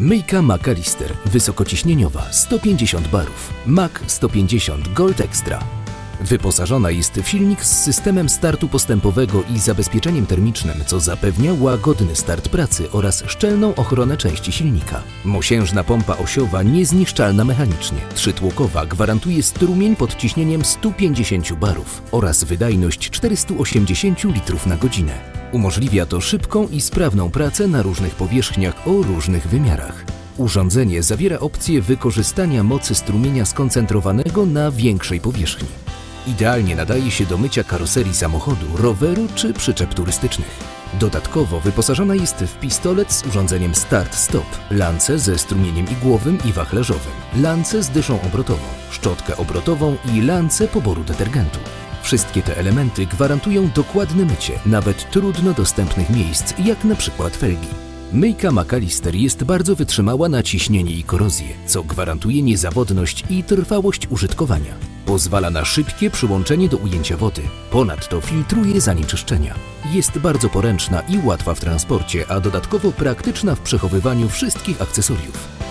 Myjka McAllister wysokociśnieniowa 150 barów. Mac 150 Gold Extra. Wyposażona jest w silnik z systemem startu postępowego i zabezpieczeniem termicznym, co zapewnia łagodny start pracy oraz szczelną ochronę części silnika. Mosiężna pompa osiowa niezniszczalna mechanicznie. Trzytłokowa gwarantuje strumień pod ciśnieniem 150 barów oraz wydajność 480 litrów na godzinę. Umożliwia to szybką i sprawną pracę na różnych powierzchniach o różnych wymiarach. Urządzenie zawiera opcję wykorzystania mocy strumienia skoncentrowanego na większej powierzchni. Idealnie nadaje się do mycia karoserii samochodu, roweru czy przyczep turystycznych. Dodatkowo wyposażona jest w pistolet z urządzeniem start-stop, lance ze strumieniem igłowym i wachlerzowym, lance z dyszą obrotową, szczotkę obrotową i lance poboru detergentu. Wszystkie te elementy gwarantują dokładne mycie nawet trudno dostępnych miejsc, jak na przykład felgi. Myjka McAllister jest bardzo wytrzymała na ciśnienie i korozję, co gwarantuje niezawodność i trwałość użytkowania. Pozwala na szybkie przyłączenie do ujęcia wody. Ponadto filtruje zanieczyszczenia. Jest bardzo poręczna i łatwa w transporcie, a dodatkowo praktyczna w przechowywaniu wszystkich akcesoriów.